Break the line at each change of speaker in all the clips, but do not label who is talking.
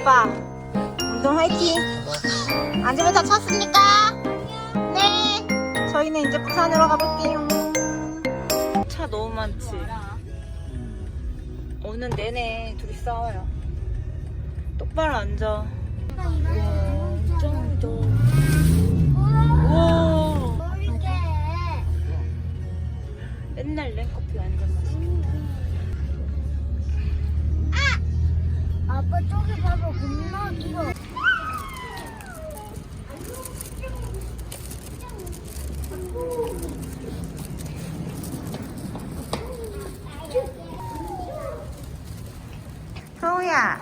오빠 운동 화이팅. 다 찼습니까? 네. 저희는 이제 부산으로 가볼게요 차 너무 많지. 오는 내내 둘이 싸워요. 똑바로 앉아. 좀 더. 우와 맨날 랭커피 완전 맛있겠다.
아빠 저기 봐봐 겁나 길어
서우야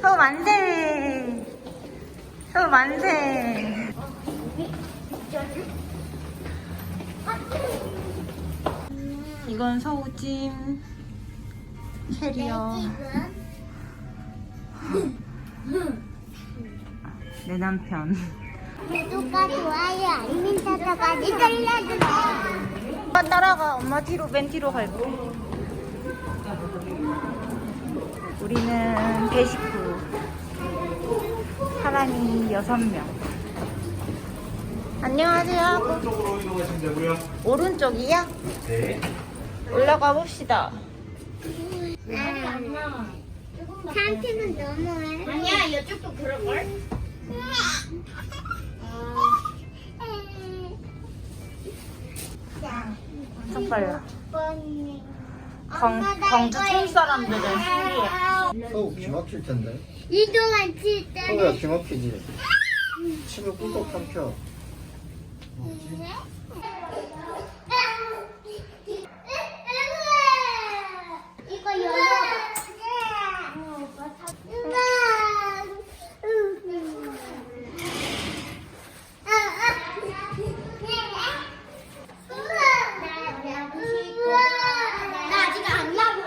서우 만세 서우 만세 이건 서우찜 캐리어 내 남편.
구독과 좋아요 알림 설정까지 눌러주세요.
오빠 따라가. 엄마 뒤로 맨 뒤로 갈게 우리는 배식구. 사람이 여섯 명. 안녕하세요.
오른쪽으로 이동하시면 되고요.
오른쪽이야?
네.
올라가 봅시다
한팀은 너무해 아니야 이쪽도 그럴걸?
엄청 빨라 경, 경주 촌 사람들은 신기해
서우 기막힐 텐데.
이동안 칠
서우야
때는
기막히지. 침을 꿀꺽 삼켜.
이거 열어 나 아직 안 나고.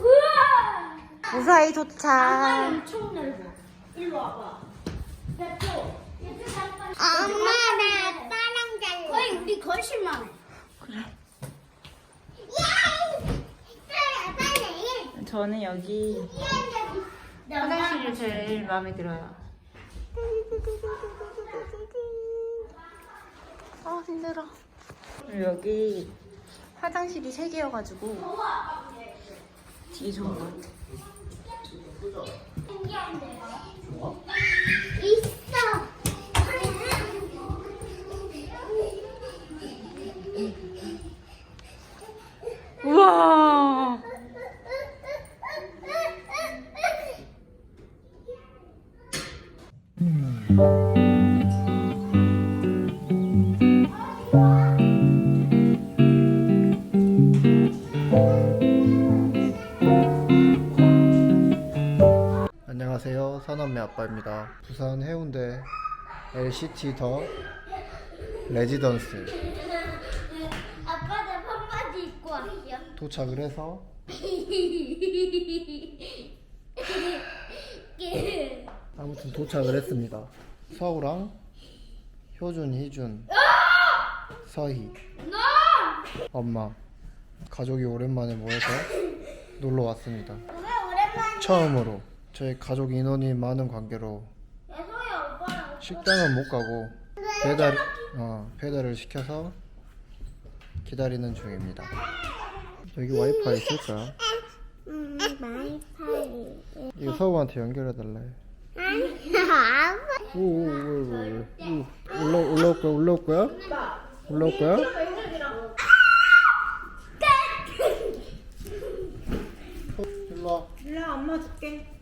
우와!
무사히 도착
엄청 넓어. 엄마 나 빠랑 잘 거의 우리 거실만 해.
그래. 저는 여기 화장실이 제일 마음에 들어요. 아 힘들어. 여기 화장실이 세 개여가지고 되게 좋은 것 같아. 우와
사남매 아빠입니다. 부산 해운대 LCT 더 레지던스
아빠 나 반바지 입고 왔어.
도착을 해서 아무튼 도착을 했습니다. 서우랑 효준, 희준, 서희, 엄마 가족이 오랜만에 모여서 놀러 왔습니다.
왜 오랜만에
처음으로 저희 가족 인원이 많은 관계로 식당은 못 가고 배달 어, 배달을 시켜서 기다리는 중입니다. 여기 와이파이 있을까?
음 마이파이
이거 서우한테 연결해 달래.
아빠
오오왜왜 올라 올라올 거야 올라올 거야? 올라올 거야? 일로 와.
일로 엄마 줄게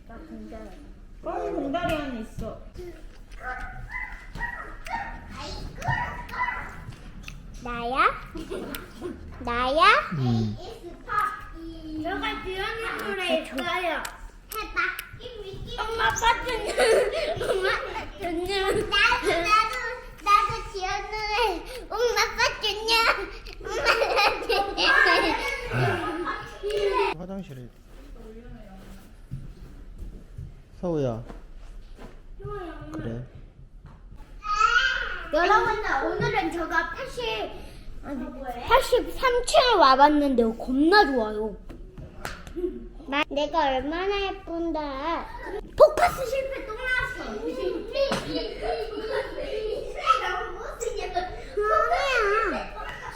나야? 나야? 음. 내가 좋아하는 노래 그
있어요. 해봐.
엄마
빠진 엄마 빠졌냐? 나도 나도 나도 지어노래 엄마 빠졌냐? 엄마 빠졌냐? 화장실에 서우야. 그래.
여러분 오늘은 제가 80 83층에 와봤는데 겁나 좋아요. 나, 내가 얼마나 예쁜데. 포커스 실패 또 나왔어.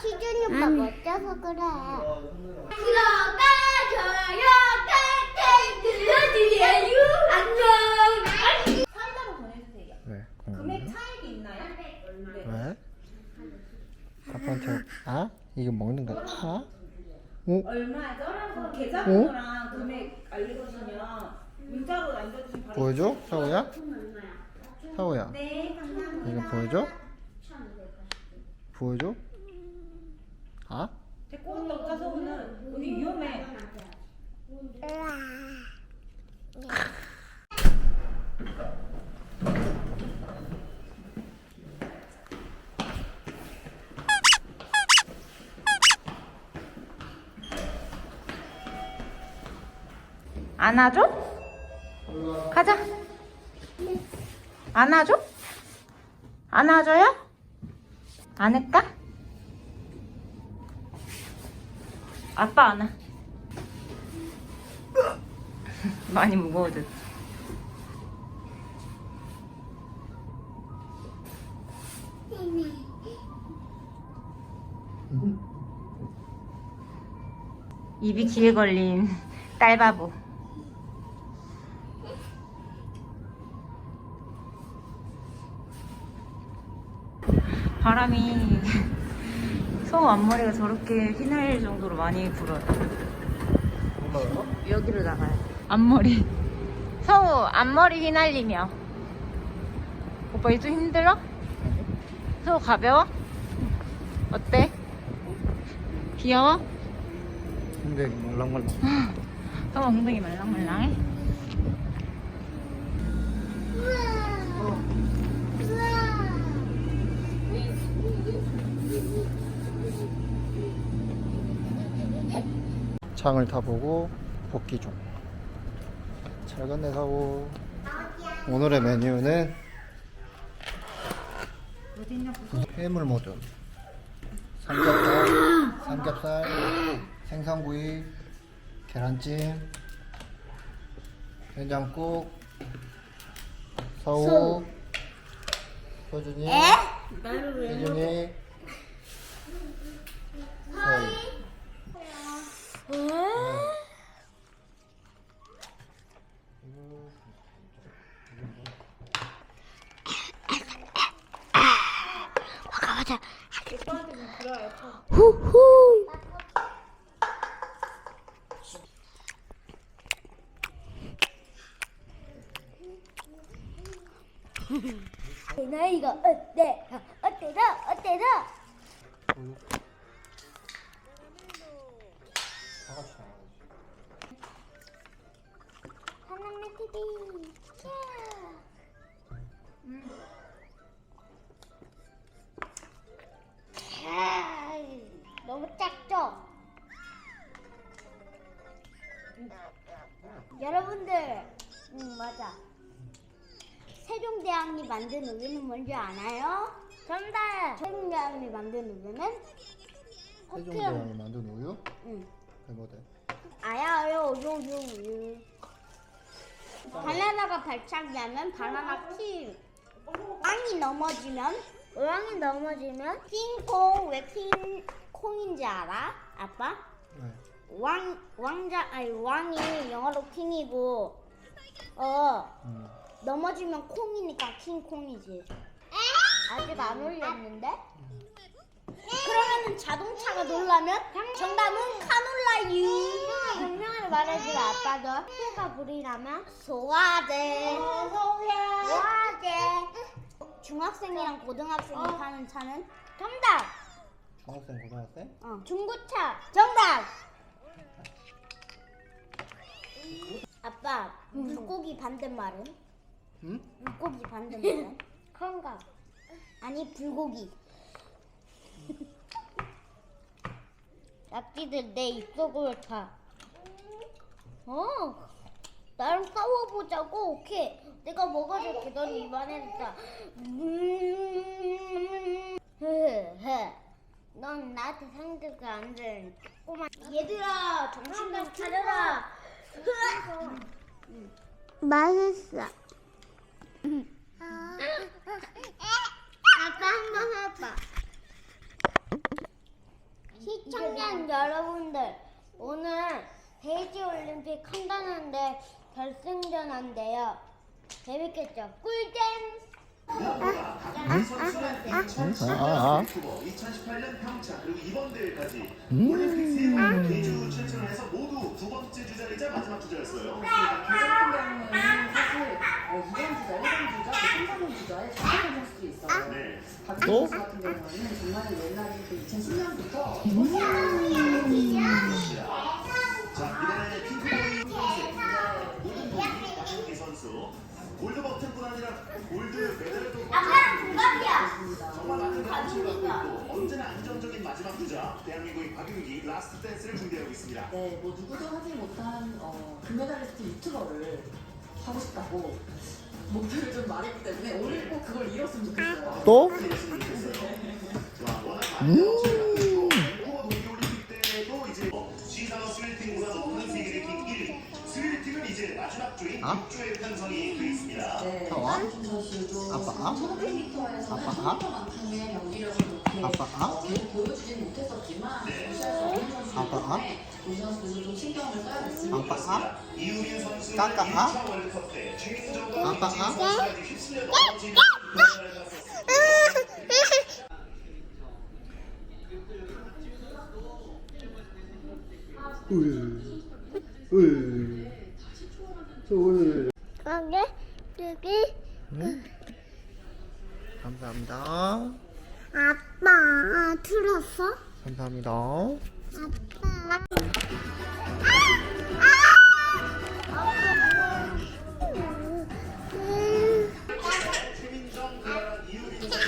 시준이 오빠 멋져서 그래. 구독과 좋아요. 들려드려요. 안녕.
사이다로 보내주세요.
왜?
금액 차익이 있나요?
왜? 아빠한테 아? 이거 먹는 거 아? 어?
얼마죠? 그 계좌번호랑 금액 알려주시면 문자로 남겨주시면 바로
보여줘? 사오야? 사오야
네 감사합니다.
이거 보여줘? 보여줘? 아?
제 꼬리가 없어서 오늘 여기 위험해. 안아줘? 가자. 안아줘? 안아줘요? 안을까? 아빠 안아. 많이 무거워졌어. 입이 귀에 걸린 딸바보. 바람이 소 앞머리가 저렇게 휘날릴 정도로 많이 불어요. 여기로 나가야 돼. 앞머리. 성우, 앞머리 휘날리며. 오빠 좀 힘들어? 성우 가벼워? 어때? 귀여워?
근데 말랑말랑
성우 엉덩이 말랑말랑해?
창을 타보고 복귀 중. 잘 갔네 사오. 오늘의 메뉴는 해물 모듬, 삼겹살, 삼겹살, 생선구이, 계란찜, 된장국, 서우, 소준이, 혜준이, 서희.
나 이가 어때? 어때다? 어때다? 하나미 TV. 너무 작죠? 여러분들, 응 맞아. 세종대왕이 만든 우유는 뭔지 아나요? 정답! 세종대왕이 만든 우유는?
세종대왕이 만든 우유?
응.
그게 뭐대?
아야요 우유 우유 우유. 바나나가 발차기하면 바나나 킹. 왕이 넘어지면 왕이 넘어지면 킹콩 왜 킹콩인지 알아? 아빠?
네.
왕 왕자 아니 왕이 영어로 킹이고 어
음.
넘어지면 콩이니까 킹콩이지. 아직 안 올렸는데? 그러면은 자동차가 놀라면 정답은 카놀라유. 분명히 말해주라 아빠도. 해가 불이라면 소화제. 소화제. 중학생이랑 고등학생이 타는 차는 정답.
중학생 고등학생?
어, 중고차. 정답. 아빠 물고기 반대말은?
응?
물고기 반대말은? 건가? 아니 불고기. 낙지들 내 입속을 가. 어, 나랑 싸워보자고. 오케이. 내가 먹어줄게. 넌 입안에 다. 음, 흐흐. 넌 나한테 상대가 안 돼. 꼬마. 얘들아, 정신 좀 차려라. 맛있어. 아빠 한 번 해봐. 시청자 여러분들, 오늘 데이지 올림픽 한다는데 결승전 한대요. 재밌겠죠? 꿀잼!
아, 아.
2018년 평창 그리고 이번 대회까지
음.
올림픽 세번 개주 출전을 해서 모두 두 번째 주자이자 마지막 주자였어요.
계좌 같은 경우에는 사실 어, 2번 주자, 1번 주자, 또 3번 주자에 차이를 할 수도 있어요.
네.
박준
또?
선수 같은 경우는 정말 옛날에 그 2010년부터
자 이번에 핑크보이 선수 골든보이 박준기 선수 골드 버튼 뿐 아니라 골드 메달도
아빠랑 동갑이야.
정말 많은 관심을 받고 있고 언제나 안정적인 마지막 주자 대한민국의 박윤기 라스트 댄스를 준비하고 있습니다.
네, 뭐 누구도 하지 못한 어, 금메달리스트 유튜버를 하고 싶다고 목표를 좀 말했기 때문에 오늘 꼭 그걸 이뤘으면 좋겠어요.
또?
자, 워낙 많은 명 이제 마지막 주인
아?
6주의 편성이 돼 있습니다.
네,
아?
선수도
아빠?
1500m에서는
아빠?
1000m만큼의 경기력을 그렇게
아빠?
어, 선수이기
아빠?
써야겠습니다.
아빠?
이우민 선수는
까까?
1차 월드컵 때 최민정과
아빠?
이진수 선수까지 휩쓸려 넘어지는 경기를 갔었습니
거기, 여기.
감사합니다.
아빠, 들었어?
감사합니다.
아빠.
최민정 그랑 이우민 선수가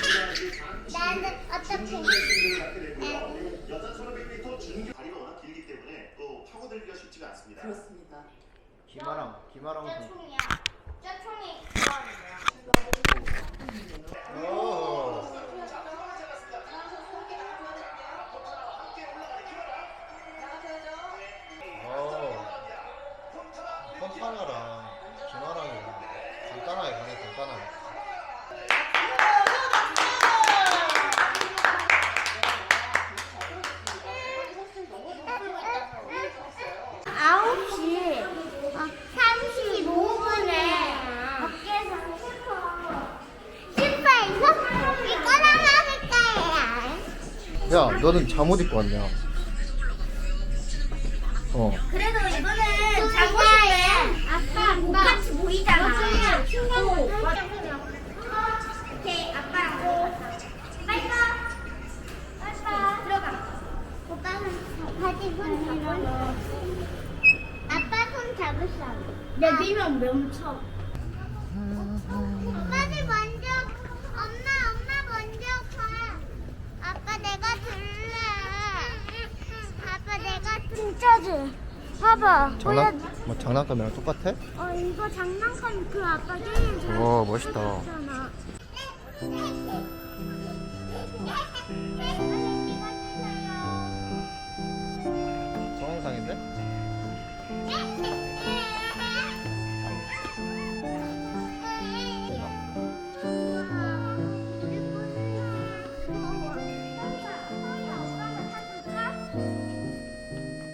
이제
나는 어떻게?
준결승을 갖게 되고요. 여자 1500m 준결 다리가 워낙 길기 때문에 또 파고들기가 쉽지가 않습니다.
그렇습니다.
김아랑, 김아랑. 선-
총이야. 저 총이 그거야.
오. 너는 잠옷 입고 왔냐? 어.
그래도 이거는 잠옷인데 아빠 똑같이 보이잖아. 오케이 아빠랑 빨리 가. 빨리 가. 들어가. 오빠는 바지 손 잡아. 아빠 손 잡으셔. 내밀면 멈춰. 아,
장난, 뭐 장난감이랑 똑같아?
어, 이거 장난감 그 아빠 게임.
와, 멋있다.
잘했잖아.